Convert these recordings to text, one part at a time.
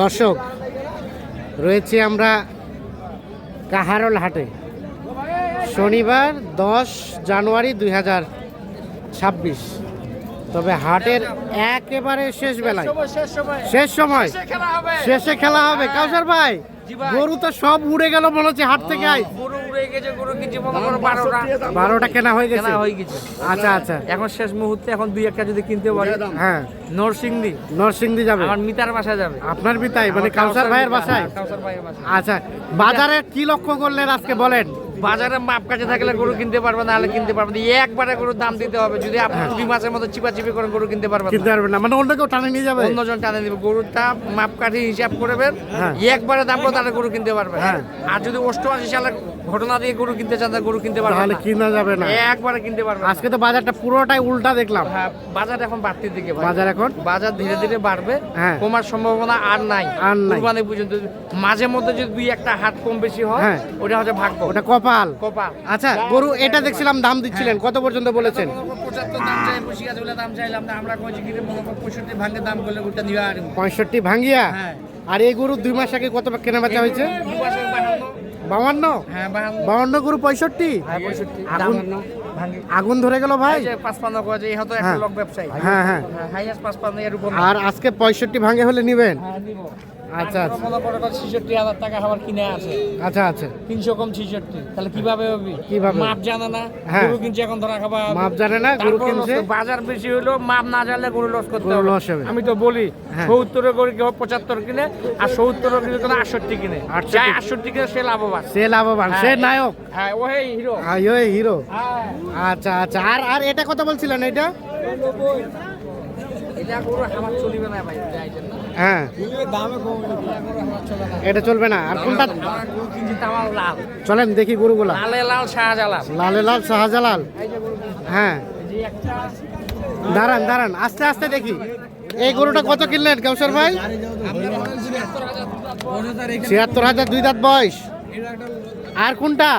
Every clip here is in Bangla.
দর্শক রয়েছে আমরা কাহারল হাটে। শনিবার দশ জানুয়ারি দুই হাজার ছাব্বিশ। তবে হাটের একেবারে শেষ বেলায়। শেষ সময় শেষে খেলা হবে। কাউসার ভাই ভাই। গরু তো সব উড়ে গেল মনে হচ্ছে হাট থেকে আই গরু উড়ে গেছে গরু কিছু মনে করো বারোটা বারোটা। কেনা হয়ে গেছে। কেনা হয়ে গেছে। আচ্ছা আচ্ছা। এখন শেষ মুহূর্তে এখন দুই একটা যদি কিনতে পারি হ্যাঁ। নরসিংদী। নরসিংদী যাবে। আমার মিতার বাসায় যাবে। আপনার মিতাই মানে কালসার কাউসার ভাইয়ের বাসায়? হ্যাঁ, কাউসার ভাইয়ের বাসায়। আচ্ছা বাজারে কি লক্ষ্য করলেন আজকে বলেন? বাজারে মাপ কাছে থাকলে গরু কিনতে পারবে না হলে কিনতে পারবে না। একবারে গরুর দাম দিতে হবে। যদি আপনি হ্যাঁ। দুই মাসের মতো চিপাচিপি করে গরু কিনতে পারবেন কিনতে পারবেন না। মানে অন্য কেউ টানে নিয়ে যাবে? অন্যজন টানে দিবে গরুর দাম মাপ কাঠি হিসাব করবেন। হ্যাঁ। একবারে দাম করে তাহলে গরু কিনতে পারবে। হ্যাঁ। আর যদি অষ্টআশি সালের ঘটনা দিয়ে গরু কিনতে চান গরু কিনতে পারবে তাহলে কিনা যাবে না। একবারে কিনতে পারবে। আজকে তো বাজারটা পুরোটাই উল্টা দেখলাম। হ্যাঁ বাজার এখন বাড়তির দিকে বাজার এখন? বাজার ধীরে ধীরে বাড়বে। হ্যাঁ। কমার সম্ভাবনা আর নাই। আর নাই। কুরবানি পর্যন্ত মাঝে মধ্যে যদি দুই একটা হাট কম বেশি হয় হ্যাঁ। ওটা হচ্ছে ভাগ্য। ওটা কপাল। কপাল। আচ্ছা গরু এটা দেখছিলাম দাম দিচ্ছিলেন। কত পর্যন্ত বলেছেন? পঁয়ষট্টি ভাঙ্গিয়া? হ্যাঁ। আর এই গরু দুই মাস আগে কত কেনা বেচা হয়েছে বাউান্ন হ্যাঁ বাউান্ন গরু পঁয়ষট্টি? হ্যাঁ আগুন আগুন ধরে গেল ভাই? হ্যাঁ। হ্যাঁ হ্যাঁ। উপর আর আজকে পঁয়ষট্টি ভাঙে হলে নিবেন? হ্যাঁ আচ্ছা, মনে ছেষট্টি হাজার টাকা আমার কিনে আছে। আচ্ছা আচ্ছা। তিনশো কম ছেষট্টি। তাহলে কীভাবে হবে? কীভাবে? মাপ জানে না। হ্যাঁ। গরু কিনছে এখন ধরা খাবা। মাপ জানে না গরু কিনছে। বাজার বেশি হলো মাপ না জানলে গরু লস করতে গরু হবে। loss হবে। আমি তো বলি হ্যাঁ। সত্তরের গরু কেউ পঁচাত্তর কিনে আর সত্তর গরু কেউ আটষট্টি কিনে। 68 যাই আটষট্টি কিনে সে লাভবান। সে লাভবান সে হ্যাঁ। নায়ক। হ্যাঁ হিরো আইও হিরো হ্যাঁ আচ্ছা আচ্ছা। আর আর এটা কথা বলছিলেন এটা? এটা গরু আমার চলিবে না ভাই যাইছেন না হ্যাঁ। এটা চলবে না। আর কোনটা? চলেন দেখি গরুগুলা। লালে লাল শাহজালাল। লালে লাল। হ্যাঁ। দাঁড়ান দাঁড়ান। আস্তে আস্তে দেখি। এই গরুটা কত কিনলেন কাউসার ভাই? ছিয়াত্তর হাজার দুই দাঁত বয়স। আর কোনটা?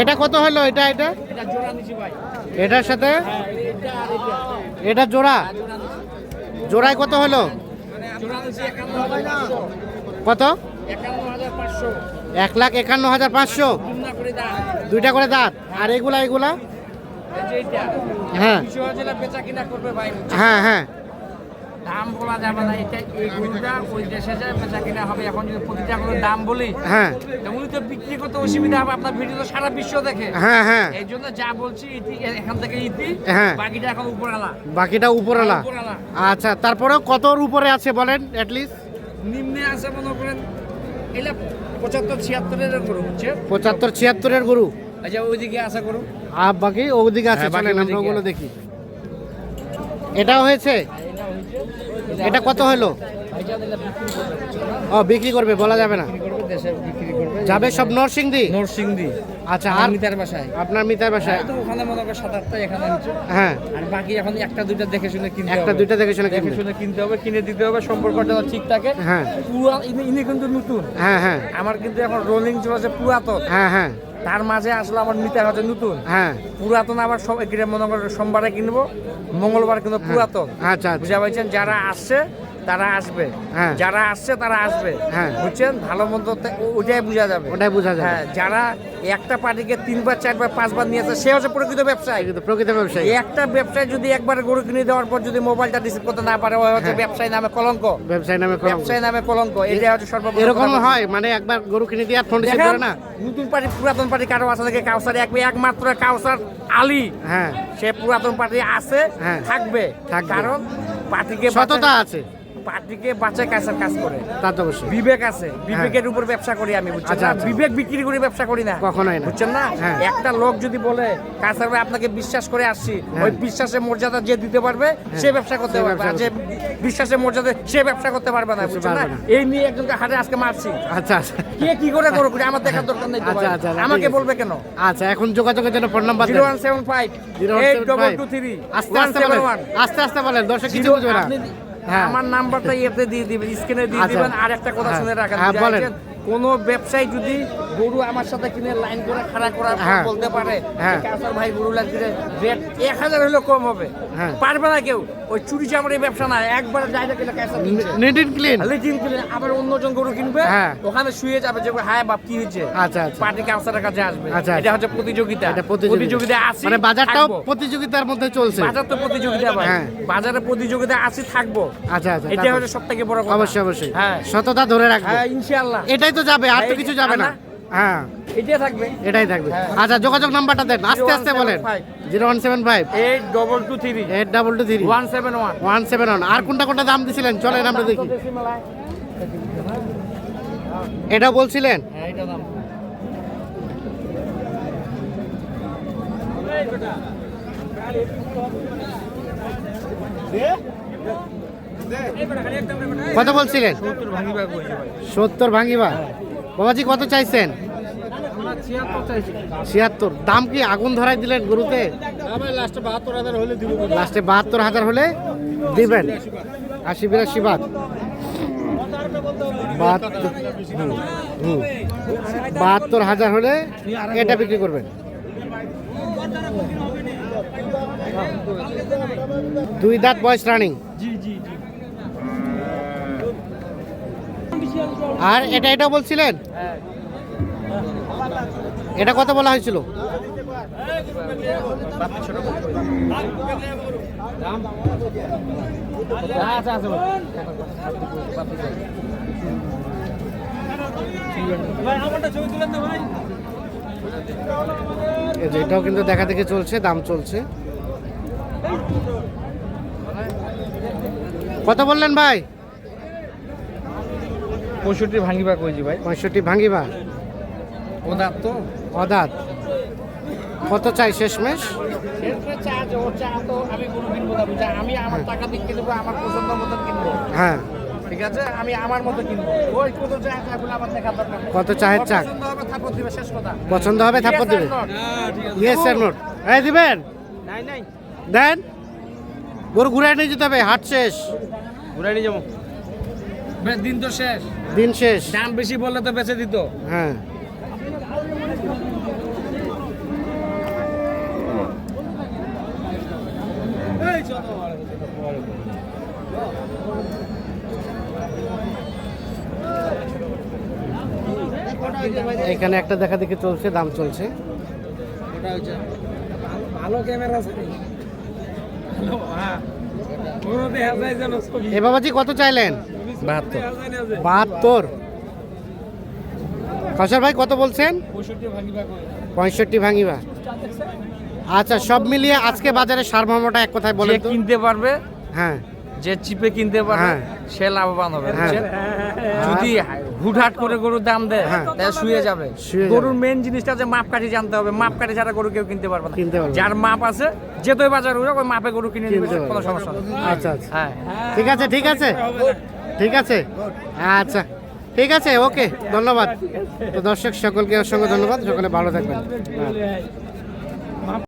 এটা কত হলো? এটা এটা? এটার সাথে? এটা জোড়া। জোড়ায় কত হলো? কত? এক লাখ একান্ন হাজার পাঁচশো। দুইটা করে দাঁত। আর এগুলা এগুলা? হ্যাঁ। ভাই? হ্যাঁ হ্যাঁ। দাম বলা যাবে না এটা এই গরুটা ওই দেশে যায় বেচা কিনা হবে এখন যদি প্রতিটা করে দাম বলি হ্যাঁ। উনি তো বিক্রি করতে অসুবিধা হবে আপনার ভিডিও তো সারা বিশ্ব দেখে। হ্যাঁ হ্যাঁ। এই জন্য যা বলছি ইতি এখান থেকে ইতি হ্যাঁ। বাকিটা এখন উপরালা। বাকিটা উপরালা। আচ্ছা তারপরেও কতর উপরে আছে বলেন অ্যাটলিস্ট নিম্নে আছে মনে করেন এলে পঁচাত্তর ছিয়াত্তরের গরু হচ্ছে পঁচাত্তর ছিয়াত্তরের গরু? আচ্ছা ওইদিকে আশা করুন আর বাকি ওদিকে আছে হ্যাঁ, চলেন আমরা ওগুলো দেখি। এটাও এটা হয়েছে? এটা কত হলো? ও বিক্রি করবে বলা যাবে না। যাবে সব নরসিংদী? নরসিংদী। আচ্ছা আর মিতার বাসায়? আপনার মিতার বাসায়? তো ওখানে মনে করো সাত আটটা এখানে হ্যাঁ। আর বাকি এখন একটা দুইটা দেখে শুনে কিনতে একটা দুইটা দেখে শুনে দেখে শুনে কিনতে হবে কিনে দিতে হবে সম্পর্ক যেন ঠিক থাকে। হ্যাঁ। পুরা ইনি কিন্তু নতুন। হ্যাঁ হ্যাঁ। আমার কিন্তু এখন রোলিং চলেছে পুরাতন। হ্যাঁ হ্যাঁ। তার মাঝে আসলে আমার মিটার হচ্ছে নতুন। হ্যাঁ। পুরাতন আবার সব মনে করো সোমবারে কিনবো মঙ্গলবার কিন্তু পুরাতন। আচ্ছা আচ্ছা। বুঝা পাইছেন? যারা আসছে তারা আসবে। হ্যাঁ। যারা আসছে তারা আসবে। হ্যাঁ। বুঝছেন? ভালো মন্দ ওটাই বোঝা যাবে। ওটাই বোঝা যায় হ্যাঁ যারা একটা পার্টিকে তিনবার চারবার পাঁচবার নিয়ে আসে সে হচ্ছে প্রকৃত ব্যবসায়ী। কিন্তু প্রকৃত ব্যবসায়ী। একটা ব্যবসায় যদি একবার গরু কিনে দেওয়ার পর যদি মোবাইলটা রিসিভ করতে না পারে ও হচ্ছে হ্যাঁ। ব্যবসায়ী নামে কলঙ্ক। ব্যবসায়ী নামে কলঙ্ক। ব্যবসায়ী নামে কলঙ্ক। এটা হচ্ছে সর্বপ্রথম এরকম হয় মানে একবার গরু কিনে দিয়ে আর ফোন রিসিভ করে না। নতুন পার্টি পুরাতন পার্টি কারও আছে নাকি? কাউসার এক একমাত্র কাউসার আলী। হ্যাঁ। সে পুরাতন পার্টি আছে হ্যাঁ। থাকবে। থাকবে। কারণ পার্টিকে সততা আছে। পার্টিকে বাঁচে কাছের কাজ করে। তা তো অবশ্যই। বিবেক আছে বিবেকের উপর ব্যবসা করি আমি বুঝছেন আচ্ছা, না? আচ্ছা। বিবেক বিক্রি করে ব্যবসা করি না। কখনোই না। বুঝছেন না? হ্যাঁ। একটা লোক যদি বলে কাসার ভাই আপনাকে বিশ্বাস করে আসছি। হ্যাঁ। ওই বিশ্বাসের মর্যাদা যে দিতে পারবে সে ব্যবসা করতে পারবে। আর যে বিশ্বাসের মর্যাদা সে ব্যবসা করতে পারবে না বুঝছেন না? এই নিয়ে একজনকে হাটে আজকে মারছি। আচ্ছা আচ্ছা। কে কি করে করো করে আমার দেখার দরকার নেই আচ্ছা, আচ্ছা, আমাকে বলবে কেন? আচ্ছা এখন যোগাযোগের জন্য phone number zero one seven five eight double two three আস্তে আস্তে বলেন। আস্তে আস্তে বলেন দর্শক কিছু বুঝবে না। হ্যাঁ। আমার নাম্বারটা ইয়েতে দিয়ে দিবেন স্ক্রিনে দিয়ে আচ্ছা। দিবেন আর একটা কথা হ্যাঁ। শুনে রাখেন হ্যাঁ? কোনো ব্যবসায়ী যদি গরু আমার সাথে কিনে লাইন করে খাড়া করা হ্যাঁ। বলতে পারে হ্যাঁ। ভাই গরু লাগছে রেট এক হাজার হলেও কম হবে। হ্যাঁ। পারবে না কেউ। ওই চুরি চামড়ি ব্যবসা না একবার ডাইরেক্ট এটা নিট ইন ক্লিন আবার অন্যজন গরু কিনবে। ওখানে শুয়ে যাবে যে হায় বাপ কি হয়েছে? আচ্ছা আচ্ছা। পার্টি কাউন্সারের কাছে আসবে। আচ্ছা, এটা আচ্ছা। হচ্ছে প্রতিযোগিতা। এটা প্রতিযোগিতা। আছে মানে বাজারটাও প্রতিযোগিতার মধ্যে চলছে। বাজার তো প্রতিযোগিতা। বাজারে প্রতিযোগিতা আছে থাকব। আচ্ছা আচ্ছা এটা হচ্ছে সব থেকে বড় কথা। অবশ্যই অবশ্যই। হ্যাঁ। সততা ধরে রাখব। হ্যাঁ ইনশাআল্লাহ। এটাই তো যাবে আর তো কিছু যাবে না। হ্যাঁ। এটা থাকবে? এটাই থাকবে। আচ্ছা যোগাযোগ নাম্বারটা দেন। আস্তে আস্তে বলেন। Zero one seven five. Eight double two three. Eight double two three. One seven one. One seven one. আর কোনটা কোনটা দাম দিছিলেন? চলেন আমরা দেখি। এটা বলছিলেন? হ্যাঁ কত বলছিলেন? সত্তর ভাঙিবা বাবাজি, কত চাইছেন? ছিয়াত্তর। দাম কি আগুন ধরাই দিলেন গরুতে? লাস্টে বাহাত্তর হাজার হলে দিবেন? আশি বিরাশি বাদ। বাহাত্তর হাজার হলে এটা বিক্রি করবেন। দুই দাঁত বয়স রানিং। জি জি জি আর এটা এটা বলছিলেন? এটা কত বলা হয়েছিল? এটাও কিন্তু দেখা দেখে চলছে, দাম চলছে। কত বললেন ভাই? পঁয়ষট্টি ভাঙিবা কইছি ভাই। পঁয়ষট্টি ভাঙিবা? ও দাঁত তো। অদাত। কত চাই শেষমেশ? সেটা চা যে চা তো আমি আমার টাকা দিয়ে কিনবো আমার পছন্দ মতো কিনবো। হ্যাঁ। ঠিক আছে? আমি আমার মতো কিনবো। ওই কত আমার দরকার। চায়ের ওর চাক? পছন্দ হবে থাপ্পড় দিবে শেষ কথা। পছন্দ হবে থাপ্পড় দিবে? ইয়েস স্যার নোট এই দিবেন? নাই নাই। দেন। গরু ঘুরে নিয়ে যেতে হবে হাট শেষ। ঘুরাই নিয়ে যাব। দিন তো শেষ। দিন শেষ। দাম বেশি বললে তো বেঁচে দিত। হ্যাঁ। এখানে একটা দেখা দেখি চলছে দাম চলছে। ভালো ক্যামেরা আছে। হ্যাঁ। এ বাবাজি কত চাইলেন? বাহাত্তর। বাহাত্তর। কসার ভাই কত বলছেন? পঁয়ষট্টি ভাঙিবা আচ্ছা সব মিলিয়ে আজকে বাজারে সারমর্মটা এক কথায় তো। কিনতে পারবে হ্যাঁ। যে চিপে কিনতে পারবে হ্যাঁ। সে লাভবান হবে হ্যাঁ। যদি হুটহাট করে গরুর দাম দেয় হ্যাঁ। শুয়ে যাবে। গরুর মেন জিনিসটা যে মাপকাঠি জানতে হবে। মাপকাঠি ছাড়া গরু কেউ কিনতে পারবে না। যার মাপ আছে যেতই বাজার ওই মাপে গরু কিনে নিবে কোনো সমস্যা আচ্ছা আচ্ছা। হ্যাঁ। ঠিক আছে ঠিক আছে। ঠিক আছে? আচ্ছা। ঠিক আছে, ওকে, ধন্যবাদ। তো দর্শক সকলকে অসংখ্য ধন্যবাদ, সকলে ভালো থাকবেন। হ্যাঁ।